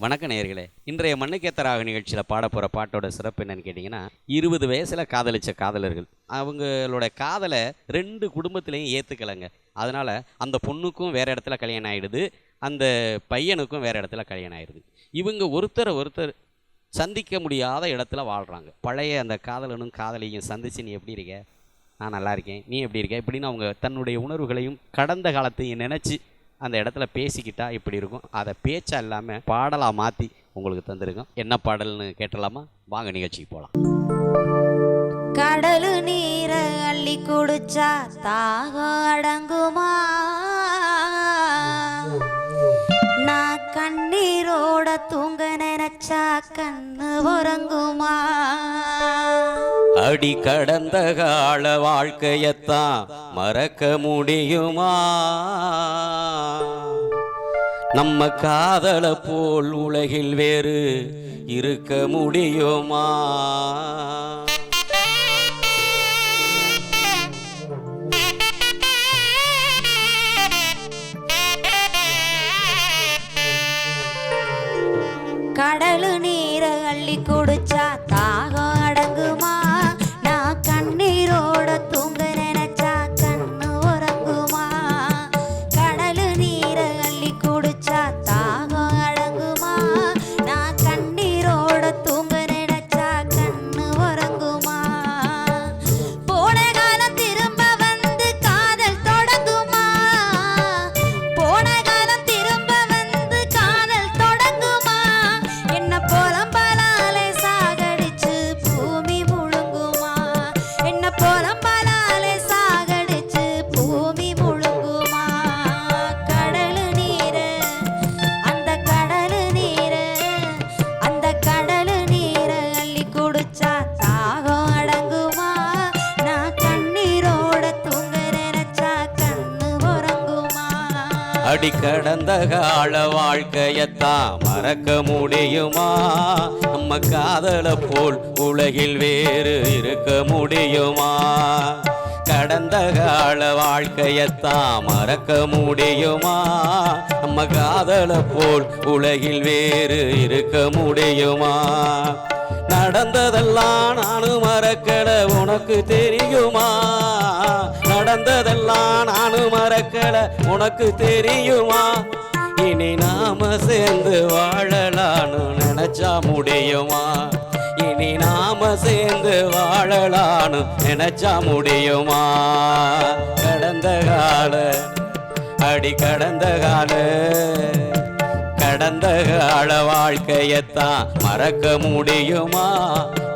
வணக்க நேயர்களே. இன்றைய மண்ணுக்கேத்தராக நிகழ்ச்சியில் பாட போகிற பாட்டோட சிறப்பு என்னன்னு கேட்டிங்கன்னா இருபது வயசில் காதலிச்ச காதலர்கள். அவங்களோட காதலை ரெண்டு குடும்பத்திலையும் ஏற்றுக்கலைங்க அதனால் அந்த பொண்ணுக்கும் வேறு இடத்துல கல்யாணம் ஆகிடுது அந்த பையனுக்கும் வேறு இடத்துல கல்யாணம் ஆகிடுது இவங்க ஒருத்தரை ஒருத்தர் சந்திக்க முடியாத இடத்துல வாழ்கிறாங்க பழைய அந்த காதலனும் காதலியும் சந்திச்சு நீ எப்படி இருக்க? நான் நல்லா இருக்கேன். நீ எப்படி இருக்க? இப்படின்னு அவங்க தன்னுடைய உணர்வுகளையும் கடந்த காலத்தையும் நினச்சி அந்த இடத்துல பேசிக்கிட்டா இப்படி இருக்கும். அதை பேச்சா இல்லாமல் பாடலாக மாற்றி உங்களுக்கு தந்திருக்கோம். என்ன பாடல்னு கேட்டலாமா? வாங்க நிகழ்ச்சிக்கு போகலாம் கடலு நீர அள்ளி குடிச்சா தாகம் அடங்குமா? நான் கண்ணீரோட தூங்க நினைச்சா கண்ணு உறங்குமா? அடி கடந்த கால வாழ்க்கையத்தான் மறக்க முடியுமா? நம்ம காதலை போல் உலகில் வேறு இருக்க முடியுமா? கடலு நீரை அள்ளி கொடுத்து அடி கடந்த கால வாழ்க்கையத்தான் மறக்க முடியுமா? நம்ம காதல போல் உலகில் வேறு இருக்க முடியுமா? கடந்த கால வாழ்க்கையத்தான் மறக்க முடியுமா? நம்ம காதல போல் உலகில் வேறு இருக்க முடியுமா? நடந்ததெல்லாம் நானும் மறக்கல உனக்கு தெரியுமா? நடந்ததெல்லாம் நானும் மறக்கல. உனக்கு தெரியுமா? இனி நாம சேர்ந்து வாழலான்னு நினைச்சா முடியுமா? இனி நாம சேர்ந்து வாழலான்னு நினைச்சா முடியுமா? கடந்த கால அடி கடந்த கால. கடந்த கால வாழ்க்கையத்தான் மறக்க முடியுமா?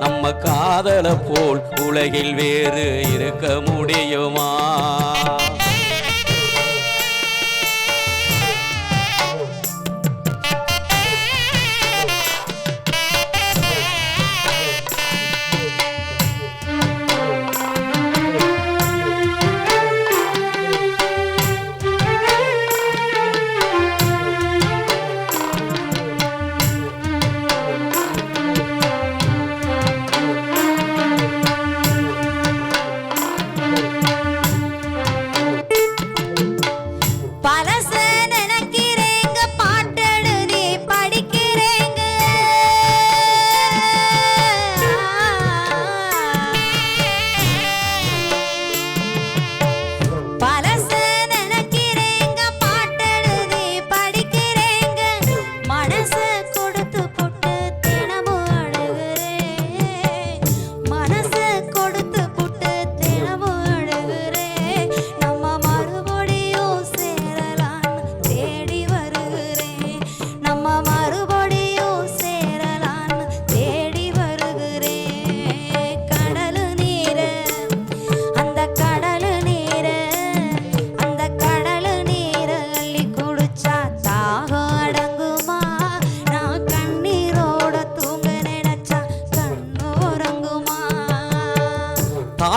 நம்ம காதலை போல் உலகில் வேறு இருக்க முடியுமா?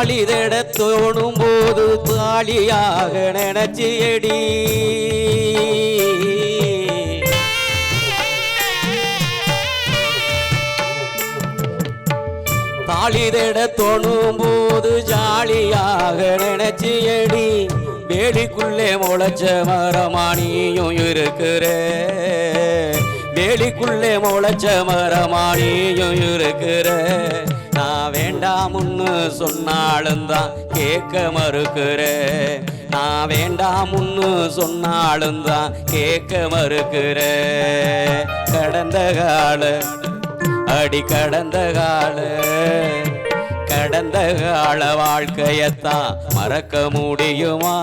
தாலி தேட தோணும் போது தாளியாக நினைச்சு எடி தாலி தேட தோணும் போது ஜாலியாக நினைச்சு எடி வேலிக்குள்ளே முளைச்ச மரமானியும் இருக்கிற. வேலிக்குள்ளே முளைச்ச மரமானியும் இருக்கிற. நான் வேண்டாமுன்னு சொன்னாலும் தான் கேட்க மறுக்கிறேன் நான் வேண்டாமுன்னு சொன்னாலும் தான் கேட்க மறுக்கிறேன் கடந்த கால அடி கடந்த கால கடந்த கால வாழ்க்கையத்தான் மறக்க முடியுமா?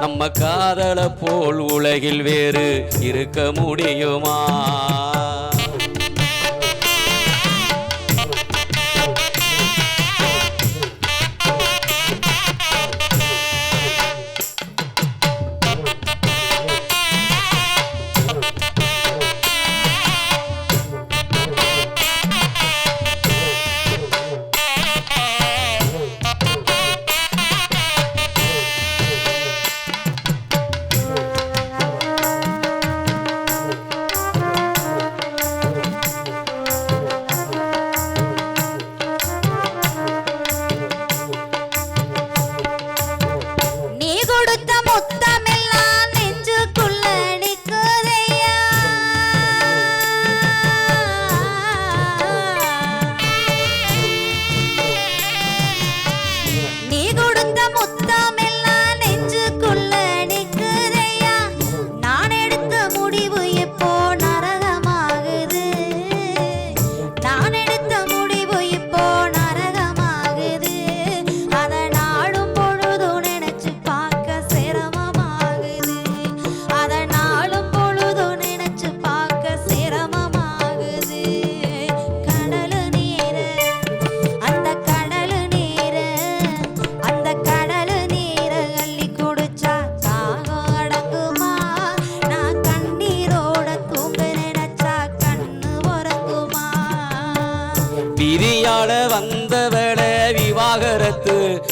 நம்ம காதல போல் உலகில் வேறு இருக்க முடியுமா?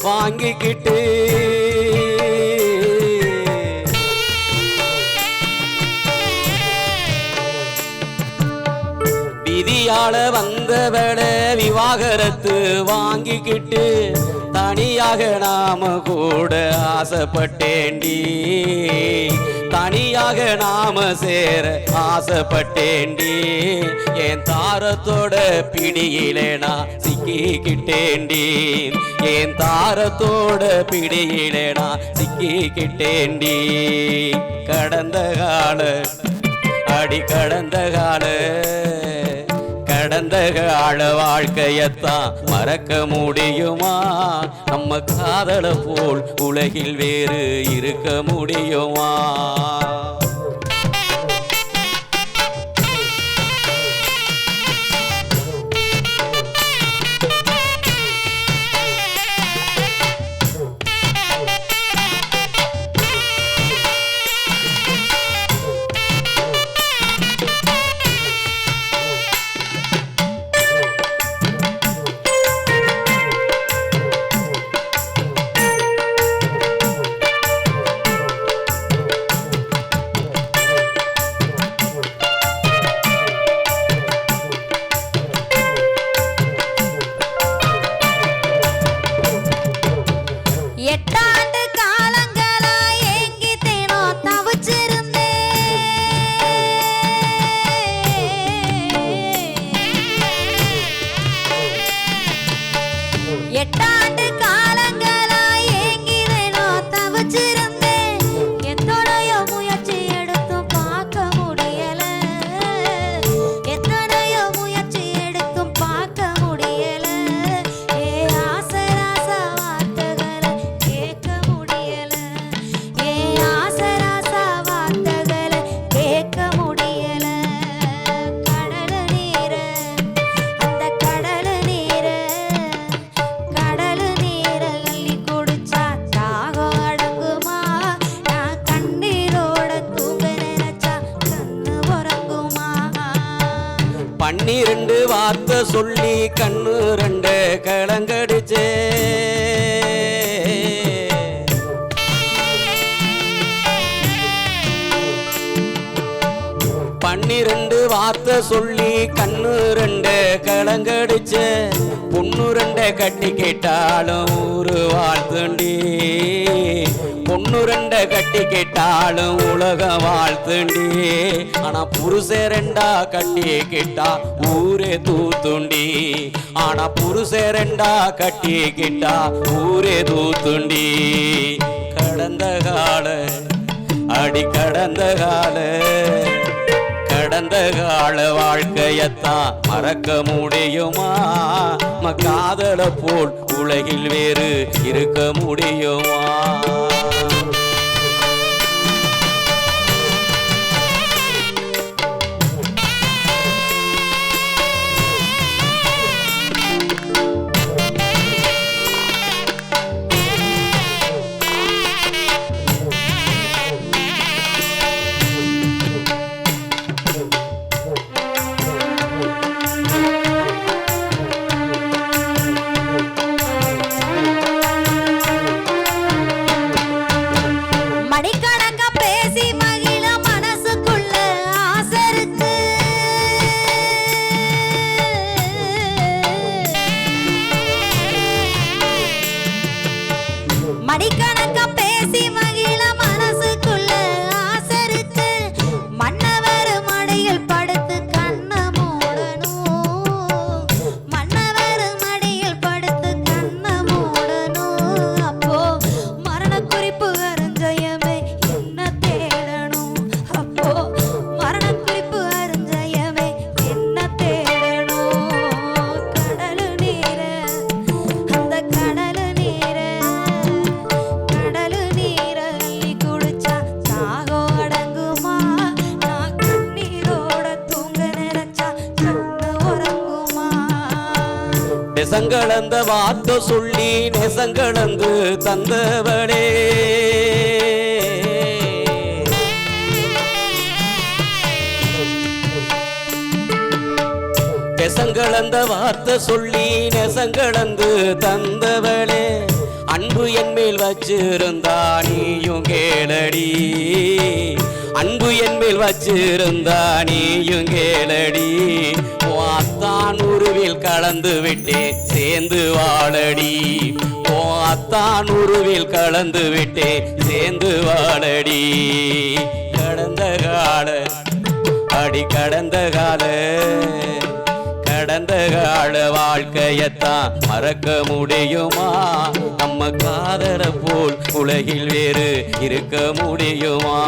வாங்கிக்கிட்டு. விதியால வந்தவள விவாகரத்து வாங்கிக்கிட்டு தனியாக நாம கூட ஆசைப்பட்டேண்டி தனியாக நாம சேர ஆசைப்பட்டேண்டி என் தாரத்தோட பிடியிலே நான் சிக்கிக்கிட்டேண்டி என் தாரத்தோட பிடியிலே நான் சிக்கிக்கிட்டேண்டி கடந்த கால அடி கடந்த கால. கடந்த கால வாழ்க்கையத்தான் மறக்க முடியுமா? நம்ம காதல போல் உலகில் வேறு இருக்க முடியுமா? சொல்லி கண்ணு ரெண்டு கலங்கடிச்சே. பன்னிரண்டு வார்த்தை சொல்லி கண்ணு ரெண்டு கலங்கடிச்சே. பொண்ணுரண்ட கட்டி கேட்டாலும் ஊரு வாழ்த்துண்டி. பொண்ணு கட்டி கேட்டாலும் உலகம் வாழ்த்துண்டி. ஆனா புருஷ ரெண்டா கட்டி கேட்டா ஊரே தூத்துண்டி. ஆனா புருஷ ரெண்டா கட்டி கேட்டா ஊரே தூத்துண்டி. கடந்த கால அடி கடந்த கால. கடந்த கால வாழ்க்கையத்தான் மறக்க முடியுமா? ம காதல போல் உலகில் வேறு இருக்க முடியுமா? நெசங்களந்த வார்த்தை சொல்லி நெசங்களந்து தந்தவளே நெசங்களந்த வார்த்தை சொல்லி நெசங்களந்து தந்தவளே அன்பு என் மேல் வச்சிருந்தா நீயும் கேளடி. அன்பு என் மேல் வச்சிருந்தா நீயும் கேளடி. அத்தான் உருவில் கலந்து விட்டேன் சேர்ந்து வாழடி. ஓ அத்தான் உருவில் கலந்து விட்டேன் சேர்ந்து வாழடி. கடந்த கால அடி கடந்த கால கடந்த கால வாழ்க்கையத்தான் மறக்க முடியுமா? நம்ம காதல போல் உலகில் வேறு இருக்க முடியுமா?